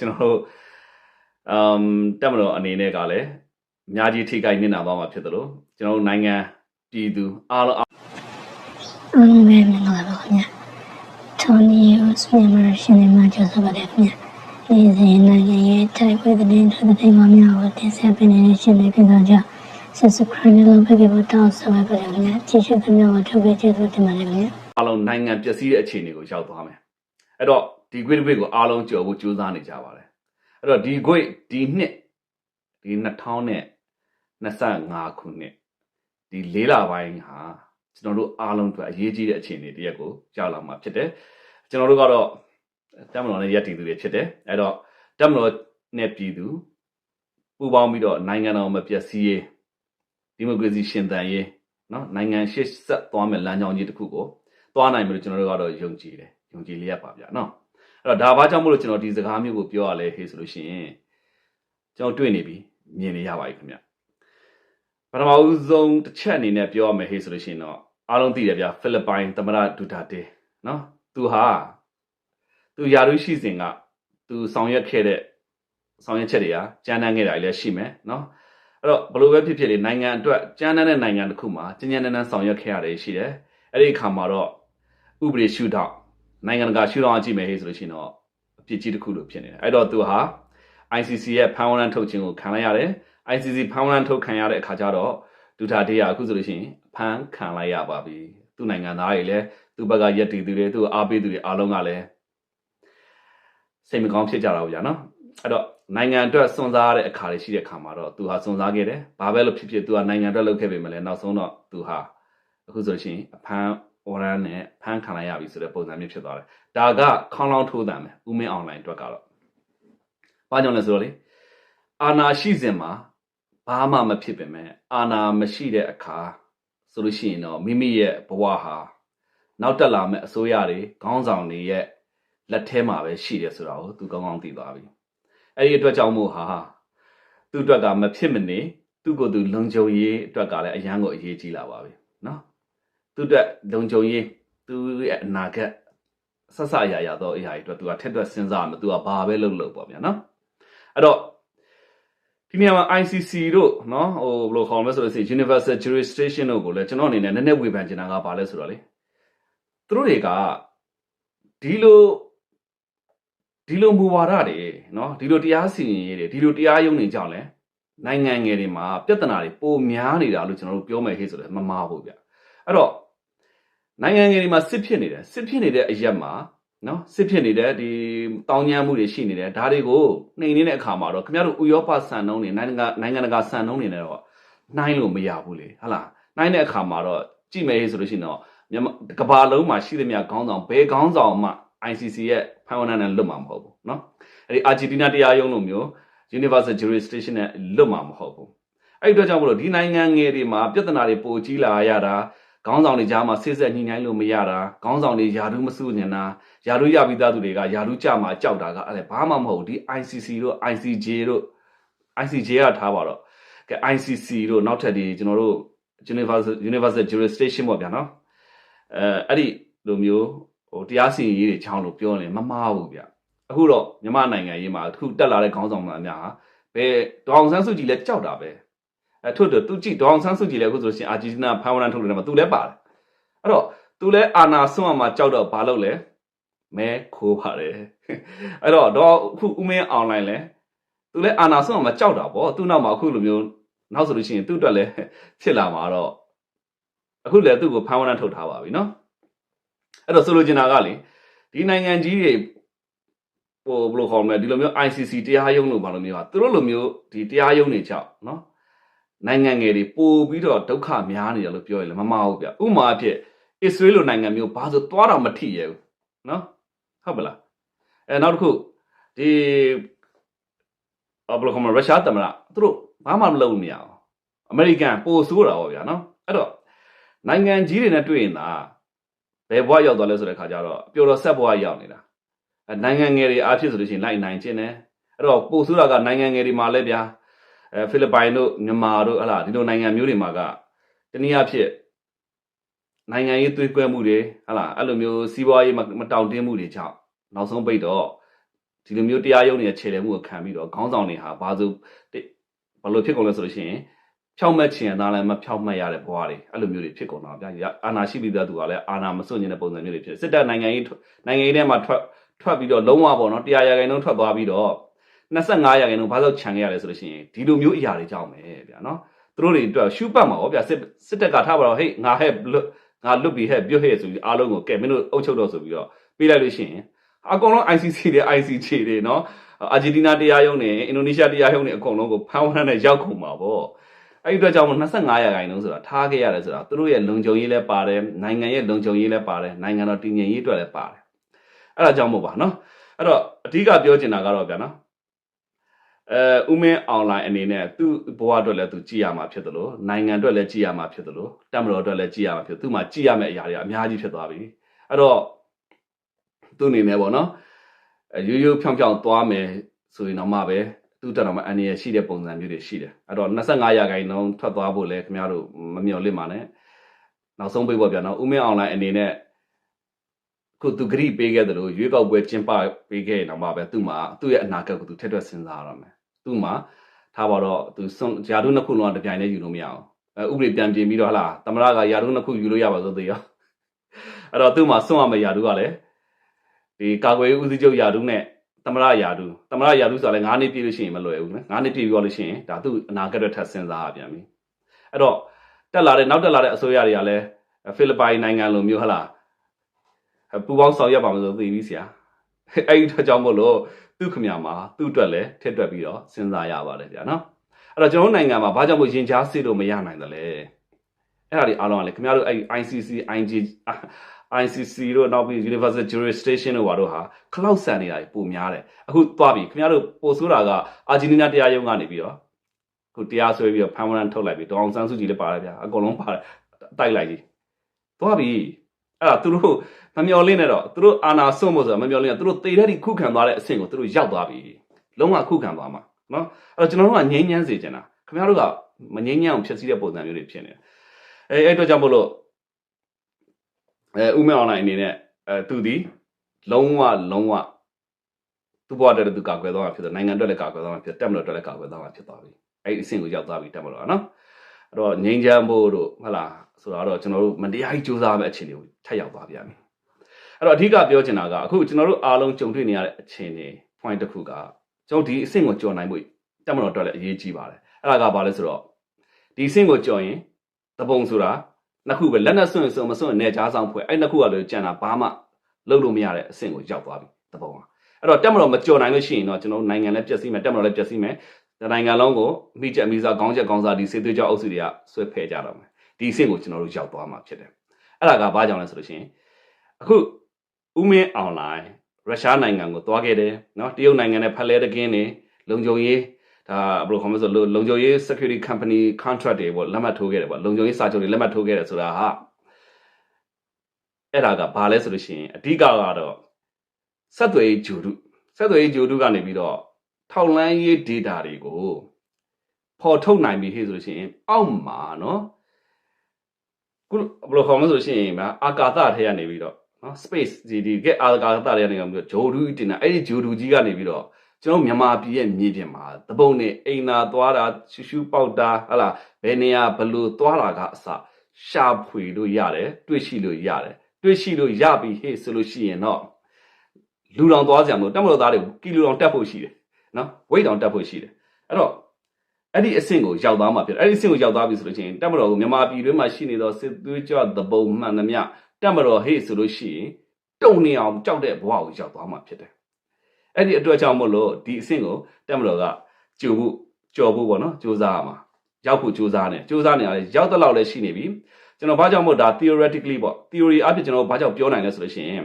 ကျွန်တော်တို့အမ်တက်မလို့အနေနဲ့ကလည်းအများကြီးထိခိုက်နေတာသွားမှာဖြစ်တယ်လို့ကျွန်တော်တို့နိုင်ငံပြည်သူအားလုံးအားလုံးပဲမင်္ဂလာပါခင်ဗျာထော်နီရိုစမြန်မာရှင်နေမှာကြိုဆိုပါတယ်ခင်ဗျာဒီစဉ်နိုင်ငံရဲ့တိုက်ပွဲသတင်းတွေသတင်းမှများကိုတင်ဆက်ပေးနေတဲ့ရှင်တွေဖြစ်တော့ကြ subscribe လုပ်ပေးဖို့တောင်းဆိုပါကြခင်ဗျာကြည့်ရှုခင်ဗျာကိုထုတ်ပေးကျေးဇူးတင်ပါတယ်ခင်ဗျာအားလုံးနိုင်ငံပျက်စီးတဲ့အခြေအနေကိုရောက်သွားမယ်အဲ့တော့ ဒီ grade ကိုအားလုံးကြော်ဖို့ကြိုးစားနေကြပါတယ်အဲ့တော့ဒီ grade ဒီနှစ်ဒီ2025ခုနှစ်ဒီလေးလပိုင်းဟာကျွန်တော်တို့အားလုံးအတွက်အရေးကြီးတဲ့အခြေအနေတစ်ရက်ကိုရောက်လာမှာဖြစ်တယ်ကျွန်တော်တို့ကတော့တက်မတော်နဲ့ရက်တည်သူတွေဖြစ်တယ်အဲ့တော့တက်မတော်နဲ့ပြည်သူပူးပေါင်းပြီးတော့နိုင်ငံတော်မပျက်စီးရေးဒီမိုကရေစီရှင်သန်ရေးနော်နိုင်ငံရှေ့ဆက်သွားမယ်လမ်းကြောင်းကြီးတစ်ခုကိုသွားနိုင်မယ်လို့ကျွန်တော်တို့ကတော့ယုံကြည်တယ်ယုံကြည်လျက်ပါဗျာနော် အဲ့တော့ဒါဘာကြောင့်မို့လို့ကျွန်တော်ဒီစကားမျိုးကိုပြောရလဲဟေးဆိုလို့ရှိရင်ကျွန်တော်တွေ့နေပြီမြင်နေရပါပြီခင်ဗျပထမဦးဆုံးတစ်ချက်အနေနဲ့ပြောရမယ်ဟေးဆိုလို့ရှိရင်တော့အားလုံးသိတယ်ဗျာဖိလစ်ပိုင်သမ္မတဒူတာတေနော်သူဟာသူယာရုရှိစဉ်ကသူဆောင်ရွက်ခဲ့တဲ့ဆောင်ရွက်ချက်တွေကကြမ်းတမ်းခဲ့တာတွေလည်းရှိမယ်နော်အဲ့တော့ဘလို့ပဲဖြစ်ဖြစ်လေနိုင်ငံအတွက်ကြမ်းတမ်းတဲ့နိုင်ငံတစ်ခုမှာကြင်ကြမ်းတမ်းတမ်းဆောင်ရွက်ခဲ့ရတယ်ရှိတယ်အဲ့ဒီအခါမှာတော့ဥပဒေရှုထောင့် နိုင်ငံတကာရှုထောင့်အကြည့်မယ်ဟေ့ဆိုလို့ရှိရင်တော့အပြစ်ကြီးတစ်ခုလို့ဖြစ်နေတယ်အဲ့တော့သူဟာ ICC ရဲ့ဖန်ဝရန်ထုတ်ခြင်းကိုခံလိုက်ရတယ် ICC ဖန်ဝရန်ထုတ်ခံရတဲ့အခါကျတော့ဒူတာတေးရအခုဆိုလို့ရှိရင်ဖန်ခံလိုက်ရပါပြီသူ့နိုင်ငံသားတွေလည်းသူ့ဘက်ကရက်တည်သူတွေသူ့အားပေးသူတွေအားလုံးကလည်းစိတ်မကောင်းဖြစ်ကြတာပေါ့ဗျာနော်အဲ့တော့နိုင်ငံအတွက်စွန့်စားရတဲ့အခါတွေရှိတဲ့အခါမှာတော့သူဟာစွန့်စားခဲ့တယ်ဘာပဲလို့ဖြစ်ဖြစ်သူကနိုင်ငံအတွက်လုပ်ခဲ့ပေမဲ့လည်းနောက်ဆုံးတော့သူဟာအခုဆိုလို့ရှိရင်အဖန် ဝရန်နဲ့ဖမ်းခံလိုက်ရပြီဆိုတဲ့ပုံစံမျိုးဖြစ်သွားတယ်။ဒါကခေါင်းလောင်းထိုးတံပဲဥမင်းအွန်လိုင်းအတွက်ကတော့။ဘာကြောင့်လဲဆိုတော့လေအာနာရှိစဉ်မှာဘာမှမဖြစ်ပေမဲ့အာနာမရှိတဲ့အခါဆိုလို့ရှိရင်တော့မိမိရဲ့ဘဝဟာနောက်တက်လာမဲ့အစိုးရတွေခေါင်းဆောင်တွေရဲ့လက်ထဲမှာပဲရှိတယ်ဆိုတာကိုသူကောင်းကောင်းသိသွားပြီ။အဲ့ဒီအတွက်ကြောင့်မို့ဟာသူ့အတွက်ကမဖြစ်မနေသူ့ကိုယ်သူလုံခြုံရေးအတွက်ကလည်းအရန်ကိုအရေးကြီးလာပါပြီ။နော် သူ့အတွက်လုံခြုံရေးသူရဲ့အနာဂတ်ဆက်ဆအရာရာတော့အရာတွေအတွက်သူကထက်တွက်စဉ်းစားမယ်သူကဘာပဲလုပ်လို့ပေါ့ဗျာနော်အဲ့တော့ဒီနေရာမှာ ICC တို့နော်ဟိုဘယ်လိုခေါ်မလဲဆိုလို့ရှိရင် Universal Jurisdiction တို့ကိုလည်းကျွန်တော်အနေနဲ့နည်းနည်းဝေဖန်ချင်တာကဘာလဲဆိုတော့လေသူတို့တွေကဒီလိုဒီလိုမူဝါဒတွေနော်ဒီလိုတရားစီရင်ရေးတွေဒီလိုတရားရုံးတွေကြောင့်လဲနိုင်ငံငယ်တွေမှာပြဿနာတွေပိုများနေတာလို့ကျွန်တော်တို့ပြောမယ်ဟေ့ဆိုတော့မမားဘူးဗျအဲ့တော့ နိုင်ငံငယ်တွေမှာစစ်ဖြစ်နေတယ်စစ်ဖြစ်နေတဲ့အရက်မှာနော်စစ်ဖြစ်နေတဲ့ဒီတောင်းညမ်းမှုတွေရှိနေတယ်ဒါတွေကိုနှိမ်နေတဲ့အခါမှာတော့ခင်ဗျားတို့ဥရောပစံနှုန်းတွေနိုင်ငံကနိုင်ငံတကာစံနှုန်းတွေနဲ့တော့နှိုင်းလို့မရဘူးလေဟုတ်လားနှိုင်းတဲ့အခါမှာတော့ကြည့်မယ်ဆိုလို့ရှိရင်တော့မြန်မာကဘာလုံးမှာရှိသမျှခေါင်းဆောင်ဘယ်ခေါင်းဆောင်မှ ICC ရဲ့ဖန်ဝနန်းနဲ့လွတ်မှာမဟုတ်ဘူးနော်အဲ့ဒီအာဂျင်တီးနားတရားရုံးလိုမျိုး Universal Jurisdiction နဲ့လွတ်မှာမဟုတ်ဘူးအဲ့ဒီအတွက်ကြောင့်မလို့ဒီနိုင်ငံငယ်တွေမှာပြဿနာတွေပိုကြီးလာရတာ ခေါင်းဆောင်တွေကြားမှာဆစ်ဆက်ညှိနှိုင်းလို့မရတာခေါင်းဆောင်တွေယာဒူးမစုညင်တာယာဒူးရပြီးသားသူတွေကယာဒူးကြမှာကြောက်တာကအဲ့ဒါဘာမှမဟုတ်ဘူးဒီ ICC တို့ ICJ တို့ ICJ ကထားပါတော့ကဲ ICC တို့နောက်ထပ်ဒီကျွန်တော်တို့ Universal Universal Jurisdiction ပေါ့ဗျာနော်အဲအဲ့ဒီလိုမျိုးဟိုတရားစီရင်ရေးတွေချောင်းလို့ပြောနေမမှားဘူးဗျအခုတော့မြန်မာနိုင်ငံရေးမှာအခုတက်လာတဲ့ခေါင်းဆောင်တွေအများဟာဘယ်ဒေါအောင်ဆန်းစုကြည်လည်းကြောက်တာပဲ အဲထို့တော့သူကြည့်ဒေါအောင်ဆန်းစုကြည်လည်းအခုဆိုရှင်အာဂျီတီနာဖန်ဝရန်ထုတ်တယ်မှာသူလည်းပါတယ်အဲ့တော့သူလည်းအာနာဆွန့်အမှာကြောက်တော့ဘာလုပ်လဲမဲခိုးပါတယ်အဲ့တော့တော့အခုဦးမင်းအွန်လိုင်းလဲသူလည်းအာနာဆွန့်အမှာကြောက်တာပေါ့သူ့နောက်မှာအခုလိုမျိုးနောက်ဆိုလို့ရှိရင်သူ့အတွက်လည်းဖြစ်လာမှာတော့အခုလည်းသူ့ကိုဖန်ဝရန်ထုတ်ထားပါပြီနော်အဲ့တော့ဆိုလိုချင်တာကလေဒီနိုင်ငံကြီးတွေဟိုဘယ်လိုခေါ်မလဲဒီလိုမျိုး ICC တရားရုံးလို့ဘာလို့မျိုးอ่ะသူတို့လိုမျိုးဒီတရားရုံးတွေကြောက်နော် နိုင်ငံငယ်တွေပို့ပြီးတော့ဒုက္ခများနေတယ်လို့ပြောရလေမမဟုတ်ဗျဥမာအဖြစ်အစ္စရေးလိုနိုင်ငံမျိုးဘာဆိုသွားတော့မထိရဘူးနော်ဟုတ်ပလားအဲနောက်တစ်ခုဒီဘယ်လိုခေါ်မလဲရုရှားသမ္မတသူတို့ဘာမှမလုပ်နေရအောင်အမေရိကန်ပို့ဆိုးတာပေါ့ဗျာနော်အဲ့တော့နိုင်ငံကြီးတွေနဲ့တွေ့ရင်သာဘယ်ဘဝရောက်သွားလဲဆိုတဲ့ခါကျတော့ပျော်တော်ဆက်ဘဝရောက်နေတာအဲနိုင်ငံငယ်တွေအားဖြစ်ဆိုလို့ရှိရင်လိုက်နိုင်ခြင်းတယ်အဲ့တော့ပို့ဆိုးတာကနိုင်ငံငယ်တွေမှာလည်းဗျာ အဲဖိလစ်ပိုင်တို့မြန်မာတို့ဟလာဒီလိုနိုင်ငံမျိုးတွေမှာကတနည်းအားဖြင့်နိုင်ငံရေးသွေးကွဲမှုတွေဟလာအဲ့လိုမျိုးစီးပွားရေးမမတောင့်တင်းမှုတွေကြောင့်နောက်ဆုံးပိတ်တော့ဒီလိုမျိုးတရားရုံးတွေခြေလှယ်မှုကိုခံပြီးတော့ခေါင်းဆောင်တွေဟာဘာလို့ဘာလို့ဖြစ်ကုန်လဲဆိုလို့ရှိရင်ဖြောက်မှတ်ချင်တာလည်းမဖြောက်မှတ်ရတဲ့ဘဝတွေအဲ့လိုမျိုးတွေဖြစ်ကုန်တာဗျာအာနာရှိပြီးသားသူကလည်းအာနာမစွန့်ကျင်တဲ့ပုံစံမျိုးတွေဖြစ်စစ်တပ်နိုင်ငံရေးနိုင်ငံရေးထဲမှာထွက်ထွက်ပြီးတော့လုံးဝပေါ့နော်တရားရာခိုင်နှုန်းထွက်သွားပြီးတော့ 25ရာခိုင်နှုန်းဘာလို့ခြံခဲ့ရလဲဆိုလို့ရှိရင်ဒီလိုမျိုးအရာတွေကြောင့်ပဲဗျာနော်သူတို့တွေအတွက်ရှုပတ်မှာပေါ့ဗျာစစ်စစ်တပ်ကထားပါတော့ဟေးငါဟဲ့ငါလွတ်ပြီးဟဲ့ပြုတ်ဟဲ့ဆိုပြီးအားလုံးကိုကဲမင်းတို့အုပ်ချုပ်တော့ဆိုပြီးတော့ပေးလိုက်လို့ရှိရင်အကောင်လုံး ICC တွေ ICC တွေနော်အာဂျင်တီးနားတရားရုံးနဲ့အင်ဒိုနီးရှားတရားရုံးနဲ့အကုန်လုံးကိုဖမ်းဝရမ်းနဲ့ရောက်ကုန်မှာပေါ့အဲ့ဒီအတွက်ကြောင့်မို့25ရာခိုင်နှုန်းဆိုတာထားခဲ့ရတယ်ဆိုတာသူတို့ရဲ့လုံခြုံရေးလည်းပါတယ်နိုင်ငံရဲ့လုံခြုံရေးလည်းပါတယ်နိုင်ငံတော်တည်ငြိမ်ရေးအတွက်လည်းပါတယ်အဲ့ဒါကြောင့်မို့ပါနော်အဲ့တော့အဓိကပြောချင်တာကတော့ဗျာနော် အဲဥမင်းအွန်လိုင်းအနေနဲ့သူ့ဘဝအတွက်လည်းသူကြည့်ရမှာဖြစ်တယ်လို့နိုင်ငံအတွက်လည်းကြည့်ရမှာဖြစ်တယ်လို့တက်မတော်အတွက်လည်းကြည့်ရမှာဖြစ်သူ့မှာကြည့်ရမယ့်အရာတွေအများကြီးဖြစ်သွားပြီအဲ့တော့သူ့အနေနဲ့ပေါ့နော်အဲရိုးရိုးဖြောင်ဖြောင်သွားမယ်ဆိုရင်တော့မှပဲသူ့တက်တော်မှာအန်ရရှိတဲ့ပုံစံမျိုးတွေရှိတယ်အဲ့တော့25ရာခိုင်နှုန်းထွက်သွားဖို့လည်းခင်ဗျားတို့မမျှော်လင့်ပါနဲ့နောက်ဆုံးပိတ်ပေါ့ဗျာနော်ဥမင်းအွန်လိုင်းအနေနဲ့ခုသူဂရိပေးခဲ့တယ်လို့ရွေးကောက်ပွဲကျင်းပပေးခဲ့ရင်တော့မှပဲသူ့မှာသူ့ရဲ့အနာဂတ်ကိုသူထက်တွက်စဉ်းစားရတော့မယ် သူ့မှာထားပါတော့သူစွန်ဂျာဒုနှစ်ခုလုံးကတပြိုင်တည်းယူလို့မရအောင်အဲဥပဒေပြန်ပြင်ပြီးတော့ဟလာသမရကယာဒုနှစ်ခုယူလို့ရပါဆိုသေးရောအဲ့တော့သူ့မှာစွန့်ရမယ့်ယာဒုကလည်းဒီကာကွယ်ရေးဦးစီးချုပ်ယာဒုနဲ့သမရယာဒုသမရယာဒုဆိုတာလည်း9နှစ်ပြည့်လို့ရှိရင်မလွယ်ဘူးနော်9နှစ်ပြည့်ပြီးတော့လို့ရှိရင်ဒါသူ့အနာဂတ်အတွက်ထပ်စဉ်းစားရပြန်ပြီအဲ့တော့တက်လာတဲ့နောက်တက်လာတဲ့အစိုးရတွေကလည်းဖိလစ်ပိုင်နိုင်ငံလိုမျိုးဟလာပူပေါင်းဆောင်ရွက်ပါမလို့သိပြီဆရာ အဲ့ဒီတော့ကြောင့်မို့လို့သူ့ခမရမှာသူ့အတွက်လည်းထက်တွက်ပြီးတော့စဉ်းစားရပါတယ်ဗျာနော်အဲ့တော့ကျွန်တော်နိုင်ငံမှာဘာကြောင့်မို့ရင်ချားစစ်လို့မရနိုင်တယ်လဲအဲ့ဒါတွေအားလုံးကလေခင်ဗျားတို့အဲ့ ICC IG ICC တို့နောက်ပြီး Universal Jurisdiction တို့ဘာတို့ဟာခလောက်ဆန်နေတာပုံများတယ်အခုသွားပြီခင်ဗျားတို့ပို့ဆိုးတာကအာဂျင်တီးနားတရားရုံးကနေပြီးတော့ခုတရားစွဲပြီးတော့ဖမ်းဝရမ်းထုတ်လိုက်ပြီဒေါအောင်ဆန်းစုကြည်လည်းပါတယ်ဗျာအကုန်လုံးပါတယ်တိုက်လိုက်ကြီးသွားပြီ အဲ့ဒါသူတို့မမျော်လင့်နဲ့တော့သူတို့အာနာစွန့်ဖို့ဆိုတာမမျော်လင့်နဲ့သူတို့တေတဲ့ဒီခုခံသွားတဲ့အဆင့်ကိုသူတို့ရောက်သွားပြီလုံးဝခုခံသွားမှာနော်အဲ့တော့ကျွန်တော်တို့ကငြိမ်းချမ်းစေချင်တာခင်ဗျားတို့ကမငြိမ်းချမ်းအောင်ဖြစ်စည်းတဲ့ပုံစံမျိုးတွေဖြစ်နေတယ်အဲအဲ့အတွက်ကြောင့်မို့လို့အဲဥမဲအွန်လိုင်းအနေနဲ့အဲသူဒီလုံးဝလုံးဝသူ့ဘဝအတွက်သူကာကွယ်သွားမှာဖြစ်တယ်နိုင်ငံအတွက်လည်းကာကွယ်သွားမှာဖြစ်တက်မလို့အတွက်လည်းကာကွယ်သွားမှာဖြစ်သွားပြီအဲ့ဒီအဆင့်ကိုရောက်သွားပြီတက်မလို့နော် အဲ့တော့ငြိမ်းချမ်းဖို့တို့ဟုတ်လားဆိုတော့ကျွန်တော်တို့မတရားကြီးစူးစမ်းမယ့်အခြေအနေကိုထပ်ရောက်သွားပြန်ပြီအဲ့တော့အဓိကပြောချင်တာကအခုကျွန်တော်တို့အားလုံးကြုံတွေ့နေရတဲ့အခြေအနေ point တစ်ခုကကျွန်တော်ဒီအဆင့်ကိုကြော်နိုင်ဖို့တက်မလို့အတွက်လည်းအရေးကြီးပါတယ်အဲ့ဒါကဘာလဲဆိုတော့ဒီအဆင့်ကိုကြော်ရင်တပုံဆိုတာနှစ်ခုပဲလက်နဲ့ဆွန့်ဆွန့်မဆွန့်နဲ့ကြားဆောင်ဖွဲ့အဲ့နှစ်ခုကလည်းကြံတာဘာမှလုပ်လို့မရတဲ့အဆင့်ကိုရောက်သွားပြီတပုံကအဲ့တော့တက်မလို့မကြော်နိုင်လို့ရှိရင်တော့ကျွန်တော်နိုင်ငံလည်းပြည့်စည်မယ်တက်မလို့လည်းပြည့်စည်မယ် နိုင်ငံလုံးကိုမိချက်မိစားကောင်းချက်ကောင်းစားဒီစေသွေးကြောအုပ်စုတွေကဆွဲဖဲကြတော့မယ်ဒီအဆင့်ကိုကျွန်တော်တို့ရောက်သွားမှာဖြစ်တယ်အဲ့ဒါကဘာကြောင့်လဲဆိုလို့ရှိရင်အခုဥမင်းအွန်လိုင်းရုရှားနိုင်ငံကိုသွားခဲ့တယ်နော်တရုတ်နိုင်ငံနဲ့ဖက်လဲတကင်းနေလုံခြုံရေးဒါဘယ်လိုခေါ်မလဲဆိုလုံခြုံရေး security company contract တွေပေါ့လက်မှတ်ထိုးခဲ့တယ်ပေါ့လုံခြုံရေးစာချုပ်တွေလက်မှတ်ထိုးခဲ့တယ်ဆိုတာဟာအဲ့ဒါကဘာလဲဆိုလို့ရှိရင်အဓိကကတော့ဆက်သွယ်ရေးဂျိုတုဆက်သွယ်ရေးဂျိုတုကနေပြီးတော့ ထောက်လန်းရေး data တွေကိုပေါ်ထုတ်နိုင်ပြီဟဲ့ဆိုလို့ရှိရင် အောက်မှာနော်ခုဘယ်လိုခေါ်မလဲဆိုရှင်ဗျာအာကာသထဲကနေပြီးတော့နော် space ဒီဒီကဲအာကာသထဲကနေပြီးတော့ဂျိုဒူးတင်တာအဲ့ဒီဂျိုဒူးကြီးကနေပြီးတော့ကျွန်တော်မြန်မာပြည်ရဲ့မြေပြင်မှာတပုံနဲ့အိမ်သာသွားတာရှူရှူပေါက်တာဟလာဘယ်နေရာဘလို့သွားတာကအစရှာဖွေလို့ရတယ်တွေ့ရှိလို့ရတယ်တွေ့ရှိလို့ရပြီဟေ့ဆိုလို့ရှိရင်တော့လူတော်သွားကြမလို့တက်မလို့သားတွေကီလိုတော်တက်ဖို့ရှိတယ် နော်ဝိတ်တော်တက်ဖို့ရှိတယ်အဲ့တော့အဲ့ဒီအဆင့်ကိုရောက်သွားမှာဖြစ်တယ်အဲ့ဒီအဆင့်ကိုရောက်သွားပြီဆိုလို့ရှိရင်တက်မတော်ကိုမြန်မာပြည်တွင်းမှာရှိနေသောစစ်သွေးကြွသဘုံမှန်သမျှတက်မတော်ဟေ့ဆိုလို့ရှိရင်တုံနေအောင်ကြောက်တဲ့ဘဝကိုရောက်သွားမှာဖြစ်တယ်အဲ့ဒီအတွက်ကြောင့်မို့လို့ဒီအဆင့်ကိုတက်မတော်ကကြိုဖို့ကြော်ဖို့ပေါ့နော်စူးစမ်းရမှာရောက်ဖို့စူးစမ်းတယ်စူးစမ်းနေရတယ်ရောက်တဲ့လောက်လည်းရှိနေပြီကျွန်တော်ဘာကြောင့်မို့ဒါ theoretically ပေါ့ theory အဖြစ်ကျွန်တော်ဘာကြောင့်ပြောနိုင်လဲဆိုလို့ရှိရင်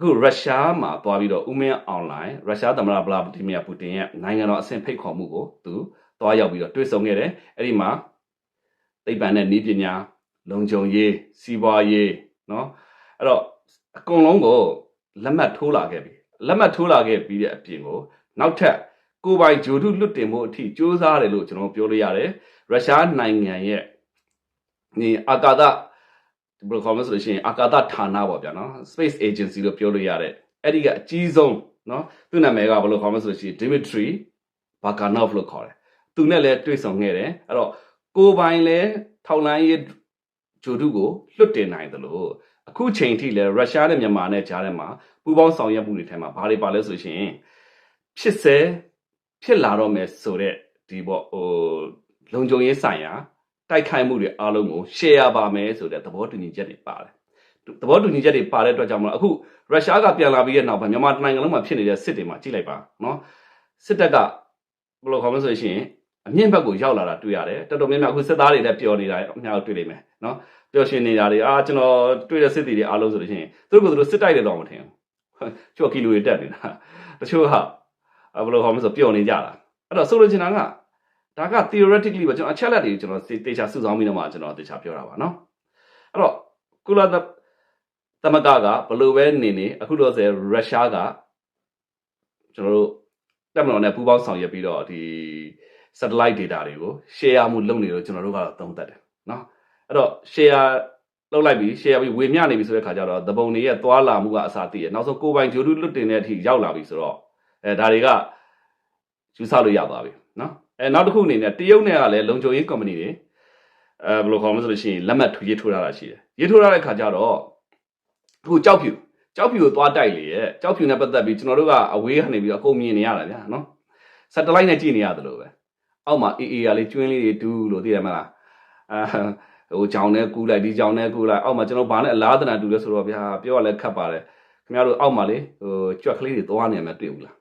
အခုရုရှားမှာသွားပြီးတော့ဥမင်းအွန်လိုင်းရုရှားသမ္မတဗလာဒီမီယာပူတင်ရဲ့နိုင်ငံတော်အဆင့်ဖိတ်ခေါ်မှုကိုသူသွားရောက်ပြီးတော့တွေ့ဆုံခဲ့တယ်အဲ့ဒီမှာသိပ္ပံနဲ့နည်းပညာလုံခြုံရေးစီးပွားရေးเนาะအဲ့တော့အကုန်လုံးကိုလက်မှတ်ထိုးလာခဲ့ပြီလက်မှတ်ထိုးလာခဲ့ပြီးတဲ့အပြင်ကိုနောက်ထပ်ကိုပိုင်ဂျိုဒုလွတ်တင်ဖို့အထိစ조사တယ်လို့ကျွန်တော်ပြောလို့ရတယ်ရုရှားနိုင်ငံရဲ့ဒီအာကာသ ဘယ်လိုခေါ်မလဲဆိုလို့ရှိရင်အာကာသဌာနပေါ့ဗျာနော် Space Agency လို့ပြောလို့ရတယ်အဲ့ဒီကအကြီးဆုံးနော်သူ့နာမည်ကဘယ်လိုခေါ်မလဲဆိုလို့ရှိရင် Dimitri Bakanov လို့ခေါ်တယ်သူနဲ့လည်းတွေ့ဆုံခဲ့တယ်အဲ့တော့ကိုယ်ပိုင်လည်းထောက်လိုင်းရေးဂျိုတုကိုလွတ်တင်နိုင်တယ်လို့အခုချိန်ထိလည်းရုရှားနဲ့မြန်မာနဲ့ကြားထဲမှာပူးပေါင်းဆောင်ရွက်မှုတွေထဲမှာဘာတွေပါလဲဆိုရှင်ဖြစ်စေဖြစ်လာတော့မယ်ဆိုတော့ဒီပေါ့ဟိုလုံခြုံရေးဆိုင်ရာ တိုက်ခိုက်မှုတွေအားလုံးကို share ပါမယ်ဆိုတဲ့သဘောတူညီချက်တွေပါတယ်သဘောတူညီချက်တွေပါတဲ့အတွက်ကြောင့်မလို့အခုရုရှားကပြန်လာပြီးတဲ့နောက်ပိုင်းမြန်မာနိုင်ငံလုံးမှာဖြစ်နေတဲ့စစ်တွေမှာကြည့်လိုက်ပါနော်စစ်တပ်ကဘယ်လိုခေါ်မလဲဆိုရှင်အမြင့်ဘက်ကိုရောက်လာတာတွေ့ရတယ်တော်တော်များများအခုစစ်သားတွေလည်းပျော်နေတာအများကြီးတွေ့လိမ့်မယ်နော်ပျော်ရွှင်နေတာတွေအာကျွန်တော်တွေ့တဲ့စစ်တီတွေအားလုံးဆိုလို့ရှိရင်သူတို့ကသူတို့စစ်တိုက်တယ်တော့မထင်ဘူးချော်ကီလိုတွေတက်နေတာတချို့ကဘယ်လိုခေါ်မလဲဆိုပျော်နေကြတာအဲ့တော့ဆိုလိုချင်တာက ဒါက theoretically ပဲကျွန်တော်အချက်လက်တွေကျွန်တော်တေချာစုဆောင်းပြီးတော့မှကျွန်တော်တေချာပြောတာပါနော်အဲ့တော့ကုလသမဂ္ဂကဘယ်လိုပဲနေနေအခုတော့ဆိုရုရှားကကျွန်တော်တို့တက်မတော်နဲ့ပူးပေါင်းဆောင်ရွက်ပြီးတော့ဒီ satellite data တွေကို share မှုလုပ်နေလို့ကျွန်တော်တို့ကတော့သုံးသပ်တယ်နော်အဲ့တော့ share လောက်လိုက်ပြီး share ပြီးဝေမျှနေပြီဆိုတဲ့ခါကျတော့သဘုံတွေရဲ့သွာလာမှုကအစားတည်ရနောက်ဆုံးကိုယ်ပိုင်ဂျိုတုလွတ်တင်တဲ့အထိရောက်လာပြီဆိုတော့အဲဒါတွေကယူဆလို့ရသွားပြီနော် အဲနောက်တစ်ခုအနေနဲ့တရုတ်နဲ့ကလည်းလုံခြုံရေး company တွေအဲဘယ်လိုခေါ်မလဲဆိုလို့ရှိရင်လက်မှတ်ထိုးရေးထိုးထားတာရှိတယ်ရေးထိုးထားတဲ့ခါကျတော့အခုကြောက်ဖြူကြောက်ဖြူကိုသွားတိုက်လေရဲ့ကြောက်ဖြူနဲ့ပတ်သက်ပြီးကျွန်တော်တို့ကအဝေးကနေပြီးတော့အကုန်မြင်နေရတာဗျာနော် satellite နဲ့ကြည့်နေရတယ်လို့ပဲအောက်မှာအေးအေးကလေးကျွင်းလေးတွေတူးလို့သိတယ်မလားအာဟိုကြောင်နဲ့ကူးလိုက်ဒီကြောင်နဲ့ကူးလိုက်အောက်မှာကျွန်တော်ဘာနဲ့အလားတနာတူလဲဆိုတော့ဗျာပြောရလဲခတ်ပါတယ်ခင်ဗျားတို့အောက်မှာလေဟိုကြွက်ကလေးတွေသွားနေမှတွေ့ဘူးလား